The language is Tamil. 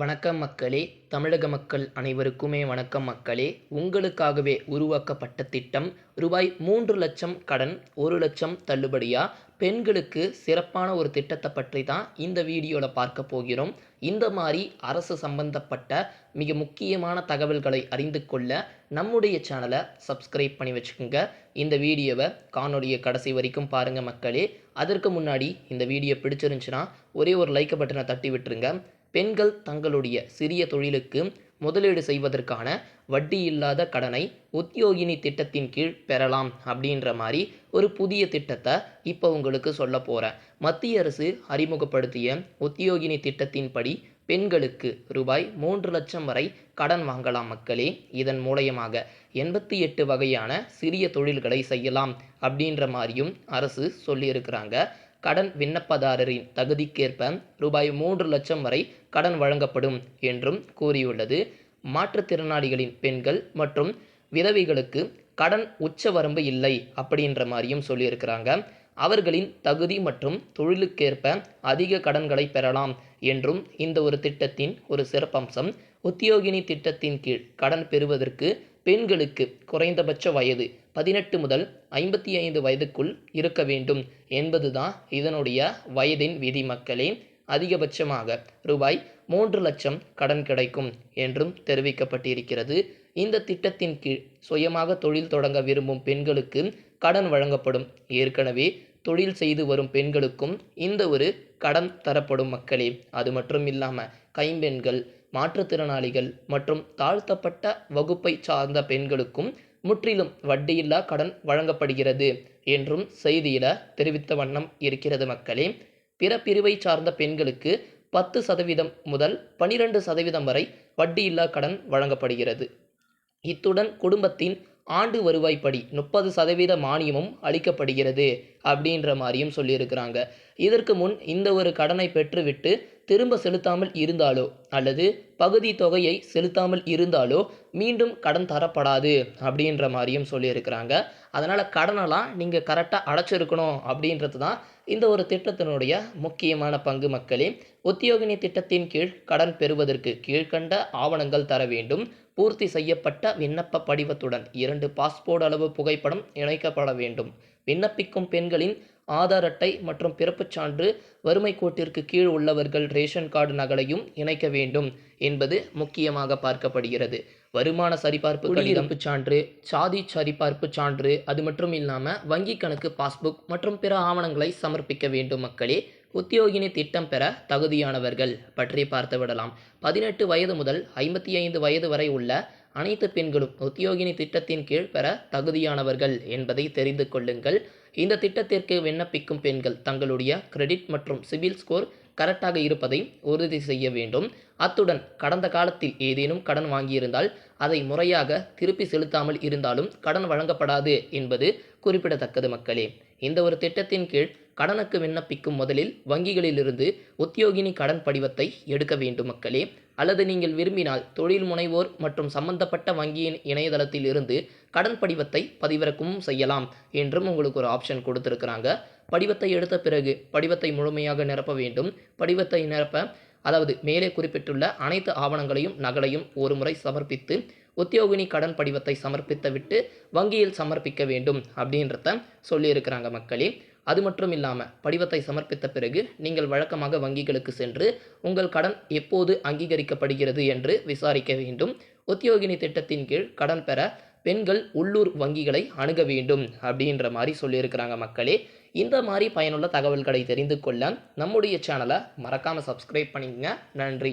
வணக்கம் மக்களே தமிழக மக்கள் அனைவருக்குமே வணக்கம் மக்களே. உங்களுக்காகவே உருவாக்கப்பட்ட திட்டம் ரூபாய் மூன்று லட்சம் கடன் ஒரு லட்சம் தள்ளுபடியாக பெண்களுக்கு சிறப்பான ஒரு திட்டத்தை பற்றி தான் இந்த வீடியோவில் பார்க்க போகிறோம். இந்த மாதிரி அரசு சம்பந்தப்பட்ட மிக முக்கியமான தகவல்களை அறிந்து கொள்ள நம்முடைய சேனலை சப்ஸ்கிரைப் பண்ணி வச்சுக்கோங்க. இந்த வீடியோவை காணொலியை கடைசி வரைக்கும் பாருங்கள் மக்களே. அதற்கு முன்னாடி இந்த வீடியோ பிடிச்சிருந்துச்சுன்னா ஒரே ஒரு லைக் பட்டனை தட்டி விட்டுருங்க. பெண்கள் தங்களுடைய சிறிய தொழிலுக்கு முதலீடு செய்வதற்கான வட்டி இல்லாத கடனை உத்தியோகினி திட்டத்தின் கீழ் பெறலாம் அப்படின்ற மாதிரி ஒரு புதிய திட்டத்தை இப்போ உங்களுக்கு சொல்ல போகிறேன் மத்திய அரசு அறிமுகப்படுத்திய உத்தியோகினி திட்டத்தின்படி பெண்களுக்கு ரூபாய் மூன்று லட்சம் வரை கடன் வாங்கலாம் மக்களே. இதன் மூலயமாக எண்பத்தி எட்டு வகையான சிறிய தொழில்களை செய்யலாம் அப்படின்ற மாதிரியும் அரசு சொல்லியிருக்கிறாங்க. கடன் விண்ணப்பதாரரின் தகுதிக்கேற்ப ரூபாய் மூன்று லட்சம் வரை கடன் வழங்கப்படும் என்றும் கூறியுள்ளது. மாற்றுத்திறனாளிகளின் பெண்கள் மற்றும் விதவைகளுக்கு கடன் உச்சவரம்பு இல்லை அப்படின்ற மாதிரியும் சொல்லியிருக்கிறாங்க. அவர்களின் தகுதி மற்றும் தொழிலுக்கேற்ப அதிக கடன்களை பெறலாம் என்றும் இந்த ஒரு திட்டத்தின் ஒரு சிறப்பம்சம். உத்தியோகினி திட்டத்தின் கீழ் கடன் பெறுவதற்கு பெண்களுக்கு குறைந்தபட்ச வயது பதினெட்டு முதல் ஐம்பத்தி ஐந்து வயதுக்குள் இருக்க வேண்டும் என்பதுதான் இதனுடைய வயதின் விதி மக்களே. அதிகபட்சமாக ரூபாய் மூன்று லட்சம் கடன் கிடைக்கும் என்றும் தெரிவிக்கப்பட்டிருக்கிறது. இந்த திட்டத்தின் கீழ் சுயமாக தொழில் தொடங்க விரும்பும் பெண்களுக்கு கடன் வழங்கப்படும். ஏற்கனவே தொழில் செய்து வரும் பெண்களுக்கும் இந்த ஒரு கடன் தரப்படும் மக்களே. அது மட்டும் இல்லாமல் கைம்பெண்கள் மாற்றுத்திறனாளிகள் மற்றும் தாழ்த்தப்பட்ட வகுப்பை சார்ந்த பெண்களுக்கும் முற்றிலும் வட்டியில்லா கடன் வழங்கப்படுகிறது என்றும் செய்தியில தெரிவித்த வண்ணம் இருக்கிறது மக்களே. பிற பிரிவை சார்ந்த பெண்களுக்கு பத்து சதவீதம் முதல் பனிரெண்டு சதவீதம் வரை வட்டியில்லா கடன் வழங்கப்படுகிறது. இத்துடன் குடும்பத்தின் ஆண்டு வருவாய்ப்படி முப்பது சதவீத மானியமும் அளிக்கப்படுகிறது அப்படின்ற மாதிரியும் சொல்லியிருக்கிறாங்க. இதற்கு முன் இந்த ஒரு கடனை பெற்றுவிட்டு திரும்ப செலுத்தாமல் இருந்தாலோ அல்லது பகுதி தொகையை செலுத்தாமல் இருந்தாலோ மீண்டும் கடன் தரப்படாது அப்படின்ற மாதிரியும் சொல்லியிருக்கிறாங்க. அதனால் கடனெல்லாம் நீங்கள் கரெக்டாக அடைச்சிருக்கணும் அப்படின்றது தான் இந்த ஒரு திட்டத்தினுடைய முக்கியமான பங்கு மக்களே. உத்தியோகினி திட்டத்தின் கீழ் கடன் பெறுவதற்கு கீழ்கண்ட ஆவணங்கள் தர வேண்டும். பூர்த்தி செய்யப்பட்ட விண்ணப்ப படிவத்துடன் இரண்டு பாஸ்போர்ட் அளவு புகைப்படம் இணைக்கப்பட வேண்டும். விண்ணப்பிக்கும் பெண்களின் ஆதார் அட்டை மற்றும் பிறப்புச் சான்று வறுமை கோட்டிற்கு கீழ் உள்ளவர்கள் ரேஷன் கார்டு நகலையும் இணைக்க வேண்டும் என்பது முக்கியமாக பார்க்கப்படுகிறது. வருமான சரிபார்ப்பு குடியிருப்பு சான்று சாதி சரிபார்ப்பு சான்று அது மட்டும் இல்லாமல் வங்கி கணக்கு பாஸ்புக் மற்றும் பிற ஆவணங்களை சமர்ப்பிக்க வேண்டும் மக்களே. உத்தியோகினி திட்டம் பெற தகுதியானவர்கள் பற்றி பார்த்து விடலாம். பதினெட்டு வயது முதல் ஐம்பத்தி ஐந்து வயது வரை உள்ள அனைத்து பெண்களும் உத்தியோகினி திட்டத்தின் கீழ் பெற தகுதியானவர்கள் என்பதை தெரிந்து கொள்ளுங்கள். இந்த திட்டத்திற்கு விண்ணப்பிக்கும் பெண்கள் தங்களுடைய கிரெடிட் மற்றும் சிவில் ஸ்கோர் கரெக்டாக இருப்பதை உறுதி செய்ய வேண்டும். அத்துடன் கடந்த காலத்தில் ஏதேனும் கடன் வாங்கியிருந்தால் அதை முறையாக திருப்பி செலுத்தாமல் இருந்தாலும் கடன் வழங்கப்படாது என்பது குறிப்பிடத்தக்கது மக்களே. இந்த ஒரு திட்டத்தின் கீழ் கடனுக்கு விண்ணப்பிக்கும் முதலில் வங்கிகளிலிருந்து உத்தியோகினி கடன் படிவத்தை எடுக்க வேண்டும் மக்களே. அல்லது நீங்கள் விரும்பினால் தொழில் முனைவோர் மற்றும் சம்பந்தப்பட்ட வங்கியின் இணையதளத்தில் இருந்து கடன் படிவத்தை பதிவிறக்கவும் செய்யலாம் என்றும் உங்களுக்கு ஒரு ஆப்ஷன் கொடுத்துருக்குறாங்க. படிவத்தை எடுத்த பிறகு படிவத்தை முழுமையாக நிரப்ப வேண்டும். படிவத்தை நிரப்ப அதாவது மேலே குறிப்பிட்டுள்ள அனைத்து ஆவணங்களையும் நகலையும் ஒருமுறை சமர்ப்பித்து உத்தியோகினி கடன் படிவத்தை சமர்ப்பித்து விட்டு வங்கியில் சமர்ப்பிக்க வேண்டும் அப்படின்றத சொல்லியிருக்கிறாங்க மக்களே. அது மட்டும் இல்லாமல் படிவத்தை சமர்ப்பித்த பிறகு நீங்கள் வழக்கமாக வங்கிகளுக்கு சென்று உங்கள் கடன் எப்போது அங்கீகரிக்கப்படுகிறது என்று விசாரிக்க வேண்டும். உத்தியோகினி திட்டத்தின் கீழ் கடன் பெற பெண்கள் உள்ளூர் வங்கிகளை அணுக வேண்டும் அப்படின்ற மாதிரி சொல்லியிருக்கிறாங்க மக்களே. இந்த மாதிரி பயனுள்ள தகவல்களை தெரிந்து கொள்ள நம்முடைய சேனலை மறக்காமல் சப்ஸ்கிரைப் பண்ணிக்கங்க. நன்றி.